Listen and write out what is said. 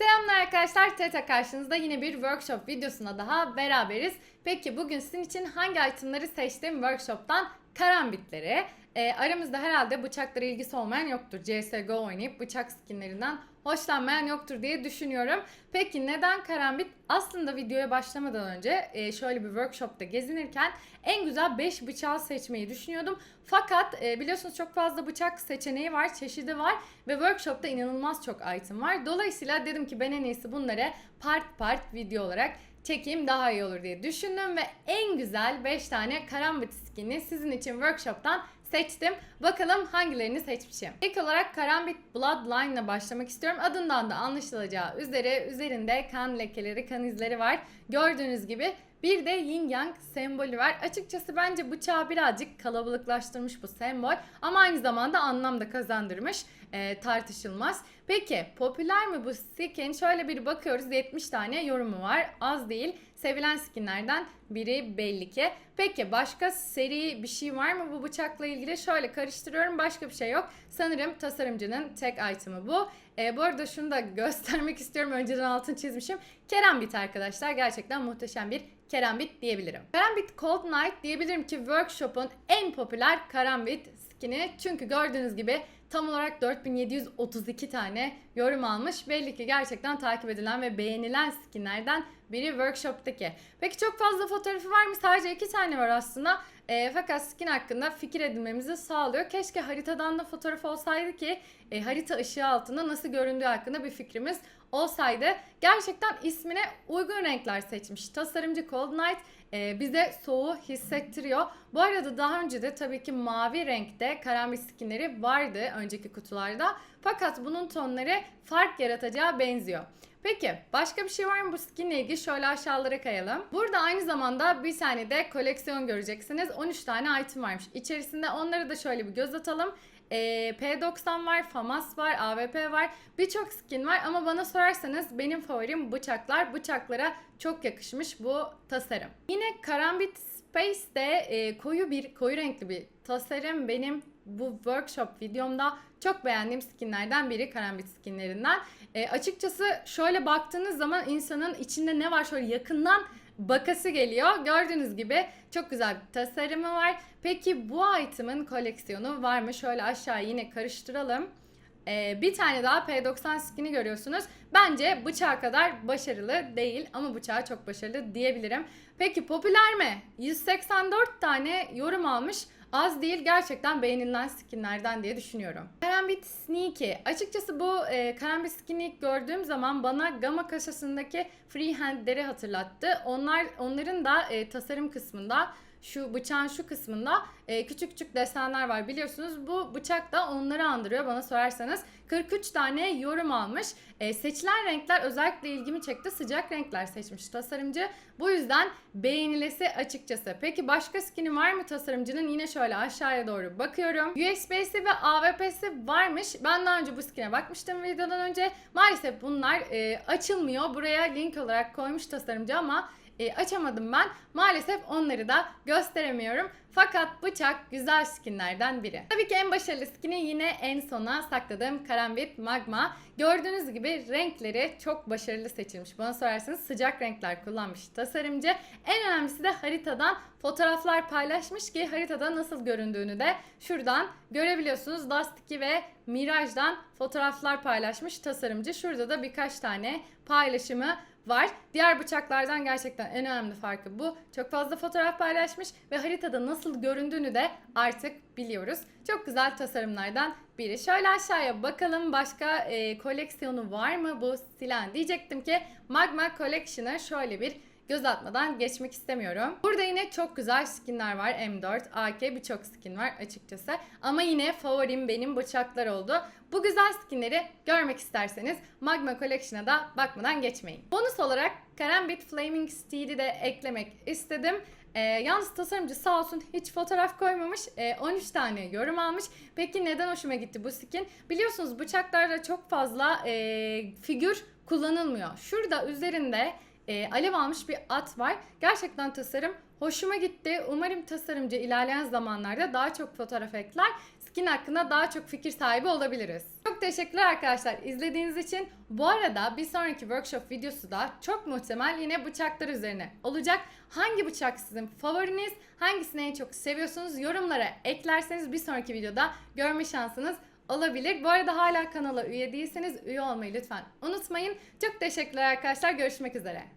Selamlar arkadaşlar, TETA karşınızda yine bir workshop videosuna daha beraberiz. Peki bugün sizin için hangi itemları seçtim workshop'tan? Karambitleri. Ee, aramızda herhalde bıçaklara ilgisi olmayan yoktur. CSGO oynayıp bıçak skinlerinden hoşlanmayan yoktur diye düşünüyorum. Peki neden karambit? Aslında videoya başlamadan önce e, şöyle bir workshopta gezinirken en güzel 5 bıçağı seçmeyi düşünüyordum. Fakat e, biliyorsunuz çok fazla bıçak seçeneği var, çeşidi var ve workshopta inanılmaz çok item var. Dolayısıyla dedim ki ben en iyisi bunları part part video olarak çekeyim daha iyi olur diye düşündüm ve en güzel 5 tane karambit skin'i sizin için workshop'tan seçtim. Bakalım hangilerini seçmişim. İlk olarak Karambit Bloodline ile başlamak istiyorum. Adından da anlaşılacağı üzere üzerinde kan lekeleri, kan izleri var. Gördüğünüz gibi bir de yin yang sembolü var. Açıkçası bence bıçağı birazcık kalabalıklaştırmış bu sembol ama aynı zamanda anlam da kazandırmış. Ee, tartışılmaz. Peki popüler mi bu skin? Şöyle bir bakıyoruz 70 tane yorumu var. Az değil. Sevilen skinlerden biri belli ki. Peki başka seri bir şey var mı bu bıçakla ilgili? Şöyle karıştırıyorum başka bir şey yok. Sanırım tasarımcının tek item'ı bu. Ee, bu arada şunu da göstermek istiyorum. Önceden altını çizmişim. Kerambit arkadaşlar. Gerçekten muhteşem bir Kerambit diyebilirim. Karambit Cold Night diyebilirim ki Workshop'un en popüler Karambit skin'i. Çünkü gördüğünüz gibi tam olarak 4732 tane yorum almış. Belli ki gerçekten takip edilen ve beğenilen skinlerden biri Workshop'taki. Peki çok fazla fotoğrafı var mı? Sadece iki tane var aslında. E, fakat skin hakkında fikir edinmemizi sağlıyor. Keşke haritadan da fotoğraf olsaydı ki e, harita ışığı altında nasıl göründüğü hakkında bir fikrimiz olsaydı. Gerçekten ismine uygun renkler seçmiş. Tasarımcı Cold Night e, bize soğuğu hissettiriyor. Bu arada daha önce de tabii ki mavi renkte karambit skinleri vardı önceki kutularda. Fakat bunun tonları fark yaratacağı benziyor. Peki başka bir şey var mı bu skinle ilgili? Şöyle aşağılara kayalım. Burada aynı zamanda bir tane de koleksiyon göreceksiniz. 13 tane item varmış. İçerisinde onları da şöyle bir göz atalım. Ee, P90 var, FAMAS var, AWP var. Birçok skin var ama bana sorarsanız benim favorim bıçaklar. Bıçaklara çok yakışmış bu tasarım. Yine Karambit Space'de e, koyu bir koyu renkli bir tasarım benim bu workshop videomda çok beğendiğim skinlerden biri karambit skinlerinden. E, açıkçası şöyle baktığınız zaman insanın içinde ne var şöyle yakından bakası geliyor. Gördüğünüz gibi çok güzel bir tasarımı var. Peki bu item'ın koleksiyonu var mı? Şöyle aşağı yine karıştıralım. Ee, bir tane daha P90 skin'i görüyorsunuz. Bence bıçağı kadar başarılı değil ama bıçağı çok başarılı diyebilirim. Peki popüler mi? 184 tane yorum almış. Az değil gerçekten beğenilen skinlerden diye düşünüyorum. Karambit Sneaky. Açıkçası bu e, Karambit Skin'i gördüğüm zaman bana Gamma kasasındaki freehandleri hatırlattı. Onlar Onların da e, tasarım kısmında şu bıçağın şu kısmında e, küçük küçük desenler var biliyorsunuz. Bu bıçak da onları andırıyor bana sorarsanız. 43 tane yorum almış. E, seçilen renkler özellikle ilgimi çekti. Sıcak renkler seçmiş tasarımcı. Bu yüzden beğenilesi açıkçası. Peki başka skini var mı tasarımcının? Yine şöyle aşağıya doğru bakıyorum. USB'si ve AWP'si varmış. Ben daha önce bu skine bakmıştım videodan önce. Maalesef bunlar e, açılmıyor. Buraya link olarak koymuş tasarımcı ama e, açamadım ben. Maalesef onları da gösteremiyorum. Fakat bıçak güzel skinlerden biri. Tabii ki en başarılı skini yine en sona sakladığım Karambit Magma. Gördüğünüz gibi renkleri çok başarılı seçilmiş. Bana sorarsanız sıcak renkler kullanmış tasarımcı. En önemlisi de haritadan fotoğraflar paylaşmış ki haritada nasıl göründüğünü de şuradan görebiliyorsunuz. Dust 2 ve Mirage'dan fotoğraflar paylaşmış tasarımcı. Şurada da birkaç tane paylaşımı var. Diğer bıçaklardan gerçekten en önemli farkı bu. Çok fazla fotoğraf paylaşmış ve haritada nasıl göründüğünü de artık biliyoruz. Çok güzel tasarımlardan biri. Şöyle aşağıya bakalım başka e, koleksiyonu var mı bu silahın? Diyecektim ki Magma Collection'a şöyle bir göz atmadan geçmek istemiyorum. Burada yine çok güzel skinler var. M4, AK birçok skin var açıkçası. Ama yine favorim benim bıçaklar oldu. Bu güzel skinleri görmek isterseniz Magma Collection'a da bakmadan geçmeyin. Bonus olarak Karambit Flaming Steel'i de eklemek istedim. Ee, yalnız tasarımcı sağ olsun hiç fotoğraf koymamış. Ee, 13 tane yorum almış. Peki neden hoşuma gitti bu skin? Biliyorsunuz bıçaklarda çok fazla e, figür kullanılmıyor. Şurada üzerinde e, alev almış bir at var. Gerçekten tasarım hoşuma gitti. Umarım tasarımcı ilerleyen zamanlarda daha çok fotoğraf ekler. skin hakkında daha çok fikir sahibi olabiliriz. Çok teşekkürler arkadaşlar izlediğiniz için. Bu arada bir sonraki workshop videosu da çok muhtemel yine bıçaklar üzerine olacak. Hangi bıçak sizin favoriniz? Hangisini en çok seviyorsunuz? Yorumlara eklerseniz bir sonraki videoda görme şansınız olabilir. Bu arada hala kanala üye değilseniz üye olmayı lütfen unutmayın. Çok teşekkürler arkadaşlar. Görüşmek üzere.